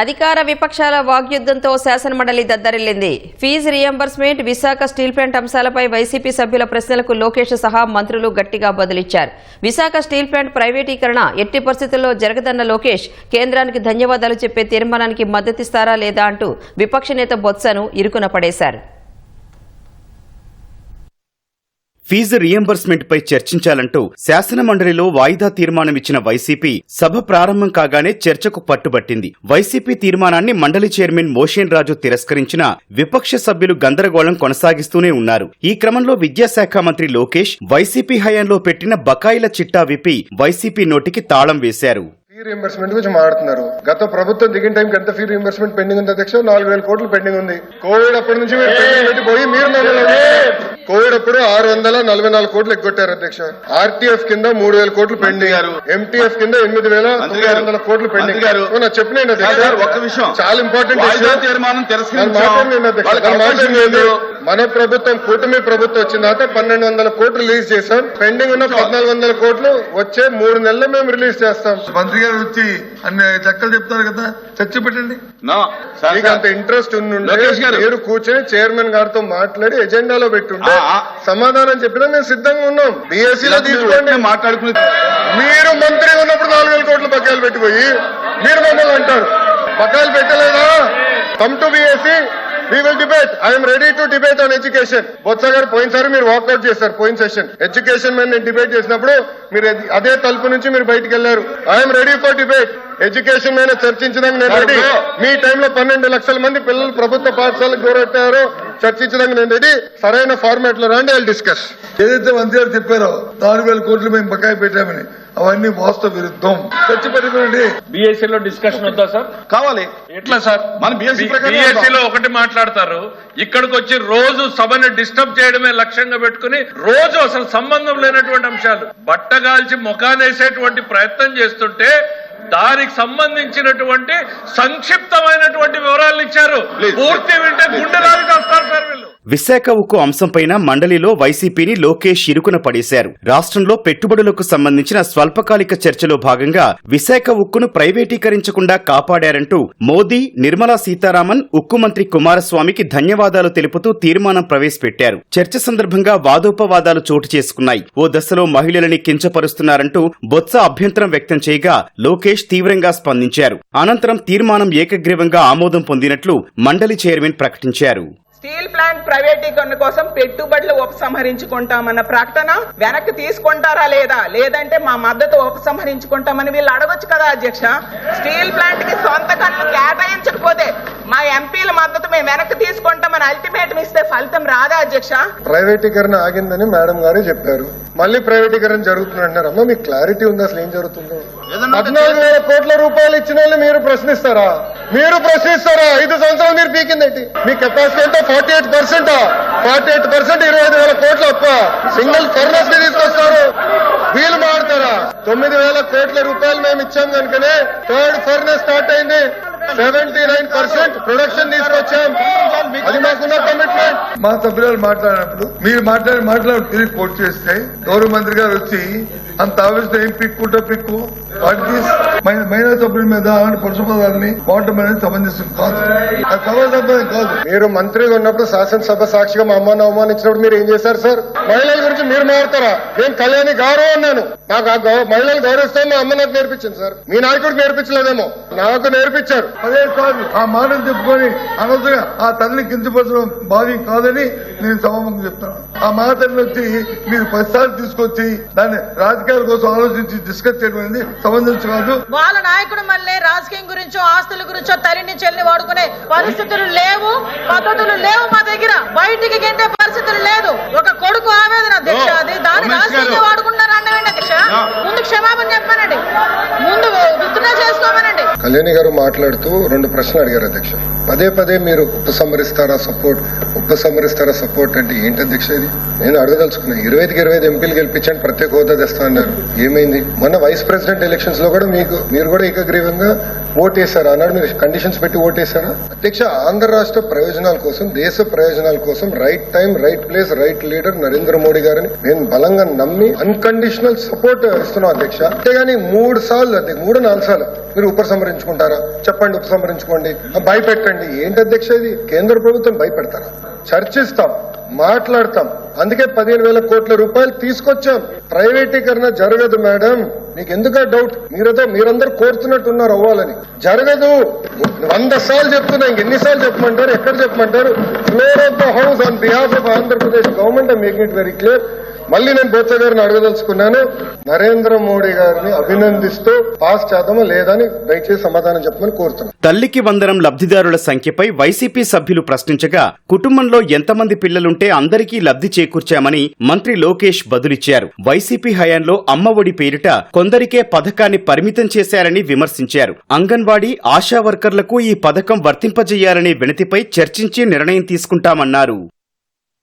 అధికార విపక్షాల వాగ్యుద్ధంతో శాసనమండలి దద్దరిల్లింది. Fees reimbursement Visakha steel plant అంశాలపై వైసీపీ సభ్యుల ప్రశ్నలకు లోకేష్ సహా మంత్రులు గట్టిగా బదులిచ్చారు. విశాఖ స్టీల్ ప్లాంట్ ప్రైవేటీకరణ ఎట్టి పరిస్థితుల్లో జరగదన్న లోకేష్ కేంద్రానికి ధన్యవాదాలు చెప్పే తీర్మానానికి మద్దతిస్తారా లేదా అంటూ విపక్ష నేత బొత్సను ఇరుకున పడేశారు. ఫీజు రియంబర్స్మెంట్ పై చర్చించాలంటూ శాసనమండలిలో వాయిదా తీర్మానం ఇచ్చిన వైసీపీ సభ ప్రారంభం కాగానే చర్చకు పట్టుబట్టింది. వైసీపీ తీర్మానాన్ని మండలి చైర్మన్ మోషేన్ రాజు తిరస్కరించిన విపక్ష సభ్యులు గందరగోళం కొనసాగిస్తూనే ఉన్నారు. ఈ క్రమంలో విద్యాశాఖ మంత్రి లోకేష్ వైసీపీ హయాంలో పెట్టిన బకాయిల చిట్టా విప్పి వైసీపీ నోటికి తాళం వేశారు. ఫీ రీఎంబర్స్మెంట్ గురించి మాట్లాడుతున్నారు. గత ప్రభుత్వం దిగిన టైంకి ఎంత ఫీ రీఎంబర్స్మెంట్ పెండింగ్ ఉంది అధ్యక్ష? నాలుగు వేల కోట్లు పెండింగ్ ఉంది. కోవిడ్ అప్పటి నుంచి పెండింగ్ పోయి మీరు కోవిడ్ అప్పుడు ఆరు వందల నలభై నాలుగు కోట్లు ఎగ్గొట్టారు అధ్యక్ష. ఆర్టీఎఫ్ కింద మూడు వేల కోట్లు పెండింగ్. ఎంటీఎఫ్ కింద ఎనిమిది వేల. వందల కోట్లు పెండింగ్. చెప్పినండి సార్, ఒక్క విషయం. చాలా ఇంపార్టెంట్ తీర్మానం. మన ప్రభుత్వం కూటమి ప్రభుత్వం వచ్చిన తర్వాత పన్నెండు వందల కోట్లు రిలీజ్ చేశాం. పెండింగ్ ఉన్న పద్నాలుగు వందల కోట్లు వచ్చే మూడు నెలల్లో మేము రిలీజ్ చేస్తాం. మంత్రి గారు వచ్చి అన్ని చక్కలు చెప్తారు కదా. చర్చ పెట్టండి. నో సార్ మీకు అంత ఇంట్రెస్ట్. మీరు కూర్చొని చైర్మన్ గారితో మాట్లాడి ఎజెండాలో పెట్టుంటే సమాధానం చెప్పినా మేము సిద్ధంగా ఉన్నాం. బీఎస్సీ లో తీసుకోండి. మాట్లాడుకుని మీరు మంత్రి ఉన్నప్పుడు నాలుగు వేల కోట్ల బకాయిలు పెట్టిపోయి మీరు మమ్మల్ని అంటారు. బకాయిలు పెట్టలేదా? Come to BSC we will debate I'm ready to debate on education Botsa garu పోయినసారి మీరు వాకౌట్ చేశారు పోయిన సెషన్ ఎడ్యుకేషన్ మీద నేను డిబేట్ చేసినప్పుడు మీరు అది- అదే తలుపు నుంచి మీరు బయటికి వెళ్ళారు I'm ready for debate education మీద చర్చించడానికి నేను రెడీ మీ టైంలో పన్నెండు లక్షల మంది పిల్లలు ప్రభుత్వ పాఠశాలకు దూరెట్టారో. చర్చించడానికి నేను రెడీ సరైన ఫార్మాట్లో రండి ఐ డిస్కస్ ఏదైతే మంత్రి గారు చెప్పారో నాలుగు వేల కోట్లు మేము బకాయి పెట్టామని అవన్నీ వాస్తవ విరుద్ధం. చర్చ పెట్టుకోండి. బీఎస్సీ లో డిస్కషన్ వద్దా సార్ కావాలి. ఎట్లా సార్ మన BSc ప్రకారం బీఎస్సీ లో ఒకటి మాట్లాడతారు ఇక్కడికి వచ్చి రోజు సభని డిస్టర్బ్ చేయడమే లక్ష్యంగా పెట్టుకుని రోజు అసలు సంబంధం లేనటువంటి అంశాలు. బట్టగాల్చి ముఖానేసేటువంటి ప్రయత్నం చేస్తుంటే దానికి సంబంధించినటువంటి సంక్షిప్తమైనటువంటి వివరాలు ఇచ్చారు. పూర్తి వింటే గుండె రాజు వస్తారు సార్ వీళ్ళు. విశాఖ ఉక్కు అంశంపైన మండలిలో వైసీపీని లోకేష్ ఇరుకున పడేశారు. రాష్ట్రంలో పెట్టుబడులకు సంబంధించిన స్వల్పకాలిక చర్చలో భాగంగా విశాఖ ఉక్కును ప్రైవేటీకరించకుండా కాపాడారంటూ మోదీ నిర్మలా సీతారామన్ ఉక్కు మంత్రి కుమారస్వామికి ధన్యవాదాలు తెలుపుతూ తీర్మానం ప్రవేశపెట్టారు. చర్చ సందర్భంగా వాదోపవాదాలు చోటు చేసుకున్నాయి. ఓ దశలో మహిళలని కించపరుస్తున్నారంటూ బొత్స అభ్యంతరం వ్యక్తం చేయగా లోకేష్ తీవ్రంగా స్పందించారు. అనంతరం తీర్మానం ఏకగ్రీవంగా ఆమోదం పొందినట్లు మండలి చైర్మన్ ప్రకటించారు. స్టీల్ ప్లాంట్ ప్రైవేటీకరణ కోసం పెట్టుబడులు ఉపసంహరించుకుంటామన్న ప్రకటన వెనక్కి తీసుకుంటారా లేదా? లేదంటే మా మద్దతు ఉపసంహరించుకుంటామని వీళ్ళు అడగొచ్చు కదా అధ్యక్ష? స్టీల్ ప్లాంట్కి సొంత ఖర్చు కేటాయించకపోతే మా ఎంపీల మద్దతు మేము వెనక్కి తీసుకుంటామని అల్టిమేటం ఇస్తే ఫలితం రాదా అధ్యక్ష? ప్రైవేటీకరణ ఆగిందని మేడం గారే చెప్పారు. మళ్ళీ ప్రైవేటీకరణ జరుగుతుంది మీకు క్లారిటీ ఉంది? అసలు ఏం జరుగుతుందో? పద్నాలుగు వేల కోట్ల రూపాయలు ఇచ్చిన వాళ్ళు మీరు ప్రశ్నిస్తారా? మీరు ప్రశ్నిస్తారా? ఐదు సంవత్సరాలు మీరు పీకిందేంటి? మీ కెపాసిటీ అంటే forty eight percent forty eight percent ఇరవై ఐదు వేల కోట్ల అప్ప. సింగిల్ ఫర్నెస్ని తీసుకొస్తారు. వీలు మాడతారా? తొమ్మిది వేల కోట్ల రూపాయలు మేము ఇచ్చాం కనుకనే థర్డ్ ఫర్నెస్ స్టార్ట్ అయింది. సెవెంటీ నైన్ పర్సెంట్ ప్రొడక్షన్ తీసుకొచ్చాం. అది మాకున్న కమిట్మెంట్ మా సభ్యులు మాట్లాడినప్పుడు మీరు మాట్లాడి మాట్లాడి తిరిగి కోర్టు చేస్తే గౌరవ మంత్రి గారు వచ్చి అంత ఆవేశం ఏం పిక్కుంటో పిక్కు? వాటి మహిళా సభ్యుల మీద అలాంటి పురుష పదాలని వాడటం అనేది సమంజసం కాదు. సమంజసం కాదు. మీరు మంత్రిగా ఉన్నప్పుడు శాసనసభ సాక్షిగా మా అమ్మను అవమానించినప్పుడు మీరు ఏం చేశారు సార్? మహిళల గురించి మీరు మాట్లాడతారా? నేను కళ్యాణి గౌరవం అన్నాను. నాకు ఆ మహిళలు గౌరవిస్తే మా అమ్మ నాకు నేర్పించింది సార్. మీ నాయకుడికి నేర్పించలేదేమో. నాకు నేర్పించారు. అదే కాదు ఆ మాటలు చెప్పుకొని అనవసరంగా ఆ తల్లిని కించపరచడం భావ్యం కాదని నేను సభముఖం చెప్తాను ఆ మాటలను వచ్చి మీరు ప్రతిసారి తీసుకొచ్చి దాన్ని రాజకీయాల కోసం ఆలోచించి డిస్కస్ చేయడం అనేది సమంజసం కాదు. వాళ్ళ నాయకుడు మళ్ళీ రాజకీయం గురించో ఆస్తుల గురించో తల్లిని చెల్లి వాడుకునే పరిస్థితులు లేవు పద్ధతులు లేవు మా దగ్గర. బయటికి గెంటే పరిస్థితులు లేదు. ఒక కొడుకు ఆవేదన అధ్యక్ష అది దాన్ని. రాజకీయంగా వాడుకుంటున్నారు అన్నవేంటి అధ్యక్ష? ముందు క్షమాపణ చెప్పానండి. కళ్యాణి గారు మాట్లాడుతూ రెండు ప్రశ్నలు అడిగారు అధ్యక్ష. పదే పదే మీరు ఉపసంహరిస్తారా సపోర్ట్? ఉపసంహరిస్తారా సపోర్ట్ అంటే ఏంటి అధ్యక్ష ఇది? నేను అడగదలుచుకున్నా. ఇరవై ఐదుకి ఇరవై ఐదు ఎంపీలు గెలిపించండి ప్రత్యేక హోదా తెస్తా అన్నారు. ఏమైంది? మొన్న వైస్ ప్రెసిడెంట్ ఎలక్షన్స్లో కూడా మీకు మీరు కూడా ఏకగ్రీవంగా ఓటేశారా అన్నాడు. మీరు కండిషన్స్ పెట్టి ఓటేశారా? అధ్యక్ష ఆంధ్ర రాష్ట్ర ప్రయోజనాల కోసం దేశ ప్రయోజనాల కోసం right time right place right leader Narendra Modi గారిని నేను బలంగా నమ్మి అన్కండిషనల్ సపోర్ట్ ఇస్తున్నాం అధ్యక్ష. అంతేగాని మూడు సార్లు అది మూడు నాలుగు సార్లు మీరు ఉపసంహరించుకుంటారా? చెప్పండి ఉపసంహరించుకోండి. భయపెట్టండి. ఏంటి అధ్యక్ష ఇది? కేంద్ర ప్రభుత్వం భయపెడతారా? చర్చిస్తాం మాట్లాడతాం. అందుకే పదిహేను వేల కోట్ల రూపాయలు తీసుకొచ్చాం. ప్రైవేటీకరణ జరగదు మేడం. మీకు ఆ డౌట్ మీరైతే మీరందరూ కోరుతున్నట్టున్నారు అవ్వాలని. జరగదు. వంద సార్లు చెప్తున్నా ఇంకెన్నిసార్లు చెప్పమంటారు ఎక్కడ చెప్పమంటారు? Floor of the house on behalf of Andhra Pradesh government making it very clear మళ్ళీ నేను బొత్స గారిని అడగదలుచుకున్నాను. నరేంద్ర మోడీ గారిని అభినందిస్తూ పాస్ చేద్దామా లేదని దయచేసి సమాధానం చెప్పమని కోరుతున్నాను. తల్లికి వందనం లబ్ధిదారుల సంఖ్యపై వైసీపీ సభ్యులు ప్రశ్నించగా కుటుంబంలో ఎంతమంది పిల్లలుంటే అందరికీ లబ్ధి చేకూర్చామని మంత్రి లోకేష్ బదులిచ్చారు. వైసీపీ హయాంలో అమ్మఒడి పేరిట కొందరికే పథకాన్ని పరిమితం చేశారని విమర్శించారు. అంగన్వాడీ ఆశా వర్కర్లకు ఈ పథకం వర్తింపజేయాలనే వినతిపై చర్చించి నిర్ణయం తీసుకుంటామన్నారు.